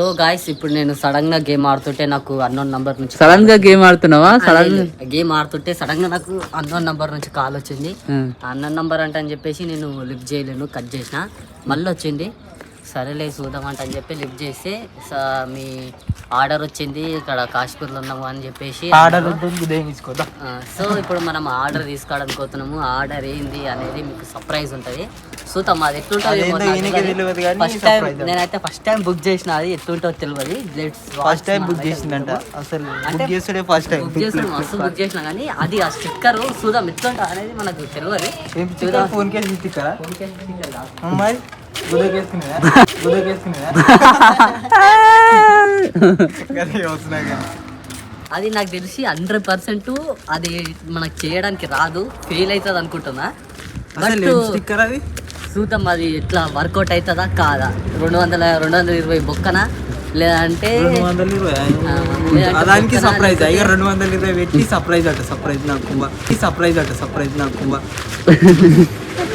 So guys ఇప్పుడు నేను సడన్గా గేమ్ ఆడుతుంటే నాకు అన్నోన్ నంబర్ నుంచి సడన్గా గేమ్ ఆడుతున్నావా? సడన్ గేమ్ ఆడుతుంటే సడన్గా నాకు అన్నోన్ నంబర్ నుంచి కాల్ వచ్చింది. అన్న నంబర్ అంట అని చెప్పేసి నేను లిఫ్ట్ చేయలేను కట్ చేసిన. మళ్ళీ వచ్చింది సరేలే చూద్దామంట అని చెప్పి లిఫ్ట్ చేస్తే స- మీ ఆర్డర్ వచ్చింది ఇక్కడ కాశ్మీర్లో ఉన్నాము అని చెప్పేసి ఆర్డర్ సో ఇప్పుడు మనం ఆర్డర్ తీసుకోవడానికి పోతున్నాము. ఆర్డర్ ఏంది అనేది మీకు సర్ప్రైజ్ ఉంటుంది. చూద్దాం అది ఎట్లుంటుంది ఫస్ట్ టైం. నేనైతే ఫస్ట్ టైం బుక్ చేసిన అది ఎట్లుంటుందో తెలియదు. ఫస్ట్ టైం బుక్ చేసిందంట. అసలు ఫస్ట్ టైం బుక్ చేసిన మస్తు బుక్ చేసిన కానీ అది ఆ స్టిక్కర్ చూద్దాం ఎట్లుంటుంది అనేది మనకు తెలియదు. ఫోన్ కేసు అదే వస్తున్నా కానీ అది నాకు తెలిసి హండ్రెడ్ పర్సెంట్ అది మనకు చేయడానికి రాదు ఫెయిల్ అవుతుంది అనుకుంటున్నా. చూద్దాం అది ఎట్లా వర్కౌట్ అవుతుందా కాదా? రెండు వందల రెండు వందల ఇరవై బొక్కనా? లేదంటే దానికి సర్ప్రైజ్ ఇక రెండు వందల ఇరవై పెట్టి సర్ప్రైజ్ అట సర్ప్రైజ్ నాకు సర్ప్రైజ్ అట సర్ప్రైజ్ నాకు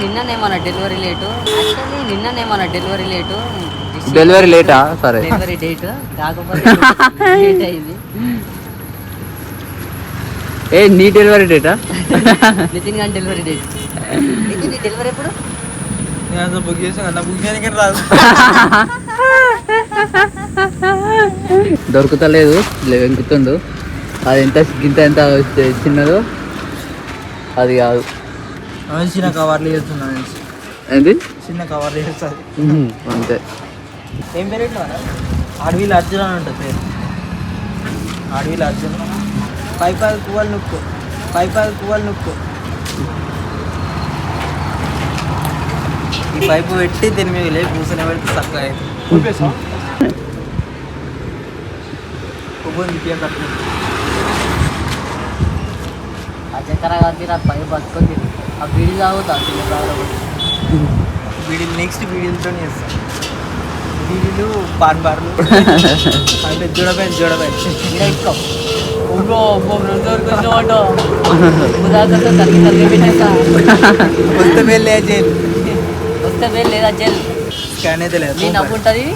నిన్ననే మన డెలివరీ లేటు. యాక్చువల్లీ నిన్ననే మన డెలివరీ లేటు. డెలివరీ లేటా? సరే. Delivery date. కాకపోతే లేట్ అయింది. ఏ నీ డెలివరీ డేటా? నితిన్ గారి డెలివరీ డేట్. నితిన్ నీ డెలివరీ ఎప్పుడు? నేను అసలు బుక్ చేసాను బుక్ చేయడానికి రాదు. దొరుకుతలేదు వెంకుతుండు. అది ఎంత గింత ఎంత చిన్నదో అది కాదు. చిన్న కవర్లు చేస్తున్నాను ఏంది? చిన్న కవర్లు చేస్తుంది అంతే. ఏం పేరు? అడవిలో అర్జున్ అని ఉంటుంది పేరు. అడవిలో అర్జున్. పై పది పువ్వులు నొక్కు. పై పది పువ్వులు నొక్కు. ఈ పైపు పెట్టి దీని మీద లేపు కూర్చొని పెడితే చక్కగా కట్టు ఆ చక్కెర కాదు ఆ పై బతుకుంది ఆ బీడి తాగుతా వీడియో నెక్స్ట్ వీడియోలతో చేస్తాం. వీడియోలు పాన్ బార్లు. అంటే జోడబెన్ ఇక్కడ ఇక్కో ఒంగో ఒంగో రెండు వరకు ఉదాహరణతో తల్లి తల్లి పెట్టేస్తా. వస్తే వెళ్ళే జైలు. వస్తే వేలు లేదా జెల్. స్కాన్ అయితే లేదు. నీ నవ్వు ఉంటుంది?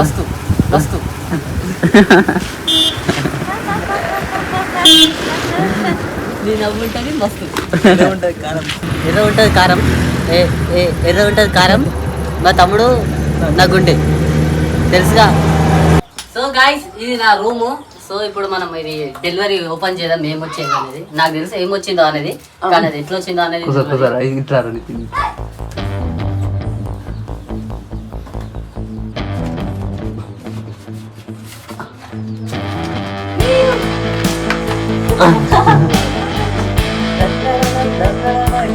వస్తు వస్తు. నీ నవ్వు ఉంటుంది మస్తు. ఇదే ఉంటుంది కారం. ఎర్ర ఉంటుంది కారం. ఏ ఏ ఎర్ర ఉంటుంది కారం. మా తమ్ముడు నా గుండె. తెలుసుగా? సో గాయస్ ఇది నా రూము. సో ఇప్పుడు మనం ఇది డెలివరీ ఓపెన్ చేద్దాం. ఏం వచ్చిందో అనేది. నాకు తెలుసు ఏం వచ్చిందో అనేది. కానీ అది ఎట్లా వచ్చిందో అనేది కుస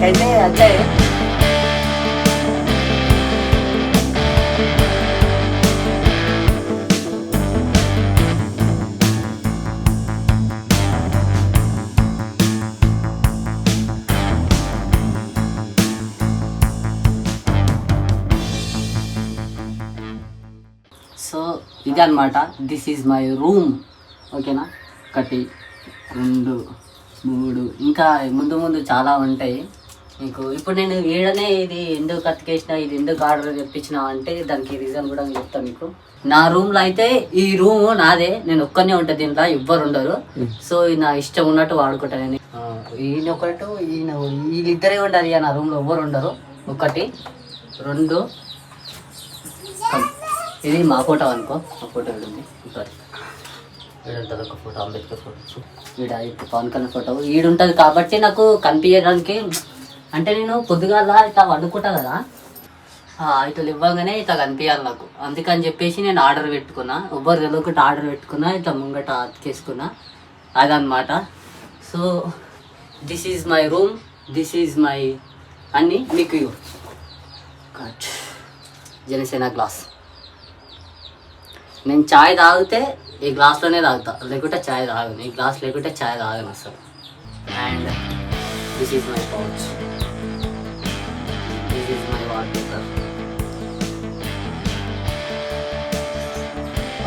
నాకైతే అదే దిస్ ఈజ్ మై రూమ్ ఓకేనా? ఒకటి రెండు మూడు. ఇంకా ముందు ముందు చాలా ఉంటాయి. మీకు ఇప్పుడు నేను ఏడనే ఇది ఎందుకు కతికేసిన ఇది ఎందుకు ఆర్డర్ తెప్పించిన అంటే దానికి రీజన్ కూడా నేను చెప్తాను మీకు. నా రూమ్లో అయితే ఈ రూమ్ నాదే నేను ఒక్కనే ఉంటా దీంట్లో ఎవ్వరు ఉండరు. సో నా ఇష్టం ఉన్నట్టు వాడుకుంటా నేను. ఈయన ఒకటి ఈయన వీళ్ళిద్దరే ఉండాలి నా రూమ్లో ఎవ్వరు ఉండరు. ఒకటి రెండు. ఇది మా ఫోటో అనుకో. మా ఫోటో ఉంది ఉంటుంది ఒక ఫోటో అంబేద్కర్ ఫోటో. ఇప్పుడు పవన్ కళ్యాణ్ ఫోటో. ఈడు ఉంటుంది కాబట్టి నాకు కనిపించడానికి అంటే నేను పొద్దుగాల ఇట్లా వండుకుంటా కదా. ఇట్లా ఇవ్వగానే ఇట్లా కనిపించాలి నాకు. అందుకని చెప్పేసి నేను ఆర్డర్ పెట్టుకున్నా. ఎవ్వరు తెలియకుండా ఆర్డర్ పెట్టుకున్నా ఇట్లా ముంగట అతికేసుకున్నా అదనమాట so this is my room this is my అన్నీ మీకు కట్ జనసేన గ్లాస్ నేను చాయ్ తాగితే ఈ గ్లాస్లోనే తాగుతా. లేకుంటే చాయ్ తాగను. ఈ గ్లాస్ లేకుంటే చాయ్ తాగను అసలు. And this is my pouch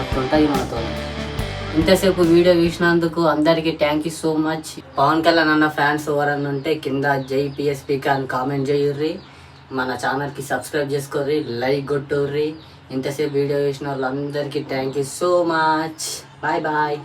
అట్లుంటాయి my మనతో ఇంతసేపు వీడియో చూసినందుకు అందరికీ thank you so much Pawan Kalyan అన్న ఫ్యాన్స్ ఎవరన్నా ఉంటే కింద జై పిఎస్పీకి అని కామెంట్ చేయుర్రి. మన ఛానల్కి సబ్స్క్రైబ్ చేసుకోర్రి లైక్ కొట్టుర్రి. ఇంతసేపు వీడియో చూసిన వాళ్ళందరికీ thank you so much bye bye